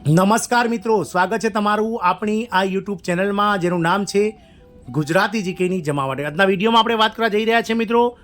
નમસ્કાર મિત્રો, સ્વાગત છે તમારું આપણી આ યુટ્યુબ ચેનલમાં, જેનું નામ છે ગુજરાતી જીકેની જમાવટ આજના વિડીયોમાં આપણે વાત કરવા જઈ રહ્યા છીએ મિત્રો,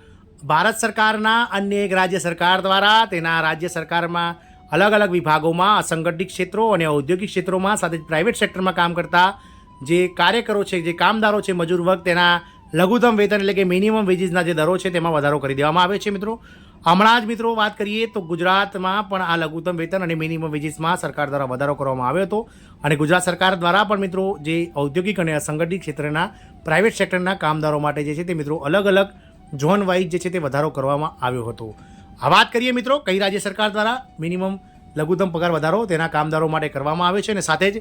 ભારત સરકારના અન્ય એક રાજ્ય સરકાર દ્વારા, તેના રાજ્ય સરકારમાં અલગ અલગ વિભાગોમાં, અસંગઠિત ક્ષેત્રો અને ઔદ્યોગિક ક્ષેત્રોમાં, સાથે પ્રાઇવેટ સેક્ટરમાં કામ કરતા જે કાર્યકરો છે, જે કામદારો છે, મજૂર વર્ગ, તેના લઘુત્તમ વેતન એટલે કે મિનિમમ વેજીસના જે દરો છે, તેમાં વધારો કરી દેવામાં આવે છે મિત્રો. હમણાં જ મિત્રો વાત કરીએ તો ગુજરાતમાં પણ આ લઘુત્તમ વેતન અને મિનિમમ વેજીસમાં સરકાર દ્વારા વધારો કરવામાં આવ્યો હતો. અને ગુજરાત સરકાર દ્વારા પણ મિત્રો જે ઔદ્યોગિક અને અસંગઠિત ક્ષેત્રના પ્રાઇવેટ સેક્ટરના કામદારો માટે જે છે તે મિત્રો અલગ અલગ ઝોન વાઇઝ જે છે તે વધારો કરવામાં આવ્યો હતો. આ વાત કરીએ મિત્રો કઈ રાજ્ય સરકાર દ્વારા મિનિમમ લઘુત્તમ પગાર વધારો તેના કામદારો માટે કરવામાં આવે છે અને સાથે જ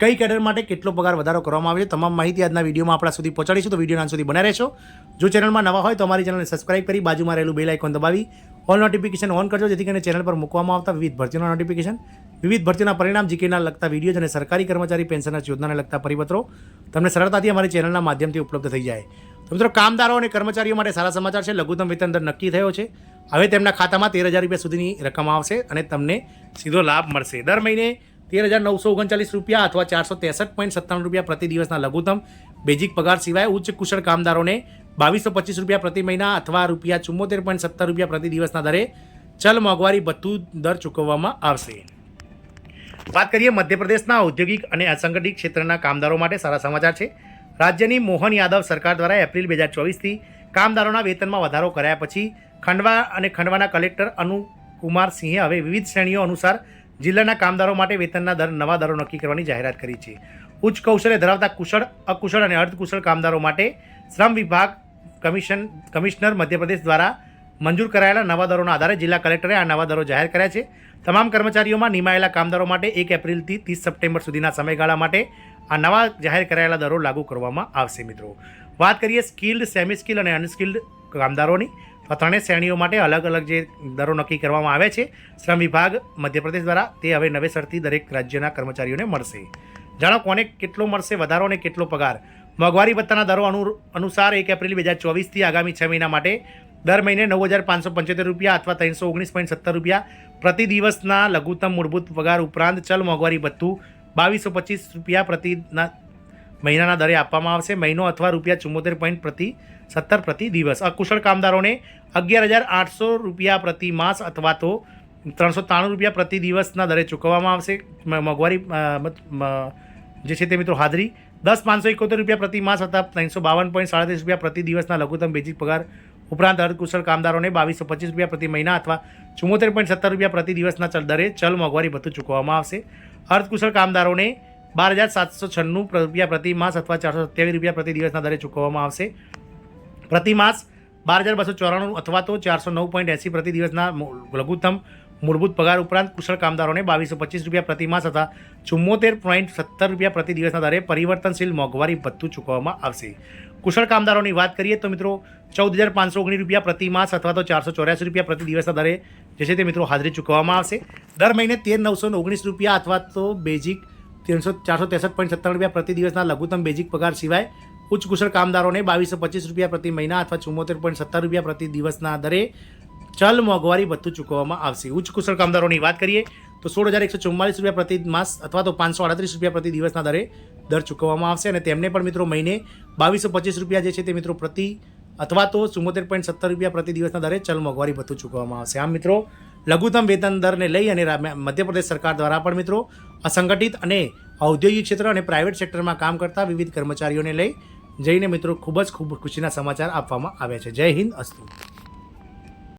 કઈ કેડર માટે કેટલો પગાર વધારો કરવામાં આવે છે, તમામ માહિતી આજના વિડીયોમાં આપણા સુધી પહોંચાડીશું. તો વીડિયો સુધી બને રહેશો. જો ચેનલમાં નવા હોય તો અમારી ચેનલને સબસ્ક્રાઇબ કરી બાજુમાં રહેલું બેલ આઇકોન દબાવી ઓલ નોટિફિકેશન ઓન કરજો, જેથી કરીને ચેનલ પર મૂકવામાં આવતા વિવિધ ભરતીઓના નોટિફિકેશન વિવિધ ભરતીઓના પરિણામ જીકેના લગતા વીડિયો અને સરકારી કર્મચારી પેન્શનના યોજનાને લગતા પરિપત્રો તમને સરળતાથી અમારી ચેનલના માધ્યમથી ઉપલબ્ધ થઈ જાય. તો મિત્રો, કામદારો અને કર્મચારીઓ માટે સારા સમાચાર છે. લઘુત્તમ વેતન દર નક્કી થયો છે. હવે તેમના ખાતામાં તેર હજાર રૂપિયા સુધીની રકમ આવશે અને તમને સીધો લાભ મળશે. દર મહિને તેર હજાર નવસો ઓગણચાલીસ રૂપિયા અથવા ચારસો ત્રેસઠ પોઈન્ટ સત્તાણું રૂપિયા પ્રતિ દિવસના લઘુત્તમ બેઝિક પગાર સિવાય ઉચ્ચ કુશળ કામદારોને બાવીસો પચીસ રૂપિયા પ્રતિ મહિના અથવા રૂપિયા ચુમ્મોતેર પોઈન્ટ સત્તર રૂપિયા પ્રતિ દિવસના દરે ચલ મોંઘવારી ભથ્થું દર ચૂકવવામાં આવશે. વાત કરીએ મધ્યપ્રદેશના ઔદ્યોગિક અને અસંગઠિત ક્ષેત્રના કામદારો માટે સારા સમાચાર છે. રાજ્યની મોહન યાદવ સરકાર દ્વારા એપ્રિલ બે હજાર ચોવીસથી કામદારોના વેતનમાં વધારો કર્યા પછી ખંડવા અને ખંડવાના કલેક્ટર અનુકુમાર સિંહે હવે વિવિધ શ્રેણીઓ અનુસાર જિલ્લાના કામદારો માટે વેતનના દર નવા દરો નક્કી કરવાની જાહેરાત કરી છે. ઉચ્ચ કૌશલ્ય ધરાવતા કુશળ, અકુશળ અને અર્ધકુશળ કામદારો માટે શ્રમ વિભાગ કમિશન, કમિશનર મધ્યપ્રદેશ દ્વારા મંજૂર કરાયેલા નવા દરોના આધારે જિલ્લા કલેક્ટરે આ નવા દરો જાહેર કર્યા છે. તમામ કર્મચારીઓમાં નિમાયેલા કામદારો માટે એક એપ્રિલથી ત્રીસ સપ્ટેમ્બર સુધીના સમયગાળા માટે આ નવા જાહેર કરાયેલા દરો લાગુ કરવામાં આવશે મિત્રો. વાત કરીએ સ્કિલ્ડ સેમી સ્કિલ અને અનસ્કિલ્ડ કામદારોની આ ત્રણેય શ્રેણીઓ માટે અલગ અલગ જે દરો નક્કી કરવામાં આવે છે, શ્રમ વિભાગ, મધ્યપ્રદેશ દ્વારા તે હવે નવેસરથી દરેક રાજ્યના કર્મચારીઓને મળશે. જાણો કોને કેટલો મળશે વધારો અને કેટલો પગાર? મોંઘવારી ભત્તાના દરો અનુ, અનુસાર એક એપ્રિલ બે હજાર ચોવીસથી આગામી છ મહિના માટે દર મહિને નવ હજાર પાંચસો પંચોતેર રૂપિયા અથવા ત્રણસો ઓગણીસ પોઈન્ટ સત્તર રૂપિયા પ્રતિ દિવસના લઘુત્તમ મૂળભૂત પગાર ઉપરાંત ચલ મોંઘવારી ભથ્થું બાવીસો પચીસ રૂપિયા પ્રતિના મહિનાના દરે આપવામાં આવશે. મહિનો અથવા રૂપિયા ચુમ્મોતેર પોઈન્ટ પ્રતિ સત્તર પ્રતિ દિવસ. અકુશળ કામદારોને અગિયાર હજાર આઠસો રૂપિયા પ્રતિ માસ અથવા તો ત્રણસો ત્રાણું રૂપિયા પ્રતિ દિવસના દરે ચૂકવવામાં આવશે. મોંઘવારી જે છે તે મિત્રો હાજરી. દસ પાંચસો એકોતેર રૂપિયા પ્રતિ માસ હતા ત્રણસો બાવન પોઈન્ટ સાડત્રીસ રૂપિયા પ્રતિ દિવસના લઘુત્તમ બેઝિક પગાર ઉપરાંત અર્ધકુશળ કામદારોને બાવીસો પચીસ રૂપિયા પ્રતિ મહિના અથવા ચુમ્મોતેર પોઈન્ટ સત્તર રૂપિયા પ્રતિ દિવસના દરે ચલ મોંઘવારી ભથ્થું ચૂકવવામાં આવશે. અર્ધકુશળ કામદારોને બાર હજાર સાતસો છન્નું રૂપિયા પ્રતિ માસ અથવા ચારસો સત્યાવીસ રૂપિયા પ્રતિ દિવસના દરે ચૂકવવામાં આવશે. પ્રતિ માસ બાર હજાર બસો ચોરાણું અથવા તો ચારસો નવ પોઈન્ટ એંસી પ્રતિ દિવસના લઘુત્તમ મૂળભૂત પગાર ઉપરાંત કુશળ કામદારોને બાવીસો પચીસ રૂપિયા પ્રતિ માસ અથવા ચુમ્મોતેર પોઈન્ટ સત્તર રૂપિયા પ્રતિ દિવસના દરે પરિવર્તનશીલ મોંઘવારી ભથ્થું ચૂકવવામાં આવશે. કુશળ કામદારોની વાત કરીએ તો મિત્રો ચૌદ હજાર પાંચસો ઓગણીસ રૂપિયા પ્રતિ માસ અથવા તો ચારસો ચોર્યાસી રૂપિયા પ્રતિ દિવસના દરે જે છે તે મિત્રો હાજરી ચૂકવવામાં આવશે. દર મહિને તેર નવસો ઓગણીસ રૂપિયા અથવા તો બેઝિક ત્રણસો ચારસો ત્રેસઠ પોઈન્ટ સત્તર રૂપિયા પ્રતિ દિવસના લઘુત્તમ બેઝિક પગાર સિવાય ઉચ્ચ કુશળ કામદારોને બાવીસો પચીસ રૂપિયા પ્રતિ મહિના અથવા ચુમ્મોતેર પોઈન્ટ સત્તર રૂપિયા પ્રતિ દિવસના દરે ચલ મોંઘવારી ભથ્થું ચૂકવવામાં આવશે. ઉચ્ચ કુશળ કામદારોની વાત કરીએ તો સોળ હજાર એકસો ચુમ્માલીસ રૂપિયા પ્રતિ માસ અથવા તો પાંચસો આડત્રીસ રૂપિયા પ્રતિ દિવસના દરે દર ચૂકવવામાં આવશે અને તેમને પણ મિત્રો મહિને બાવીસો પચીસ રૂપિયા જે છે તે મિત્રો પ્રતિ અથવા તો ચુમ્મોતેર પોઈન્ટ સત્તર રૂપિયા પ્રતિ દિવસના દરે ચલ મોંઘવારી ભથ્થું ચૂકવવામાં આવશે. આમ મિત્રો લઘુત્તમ વેતન દરને લઈ અને મધ્યપ્રદેશ સરકાર દ્વારા પણ મિત્રો અસંગઠિત અને ઔદ્યોગિક ક્ષેત્ર અને પ્રાઇવેટ સેક્ટરમાં કામ કરતા વિવિધ કર્મચારીઓને લઈ જઈને મિત્રો ખૂબ જ ખૂબ ખુશીના સમાચાર આપવામાં આવ્યા છે. જય હિન્દ, અસ્તુ.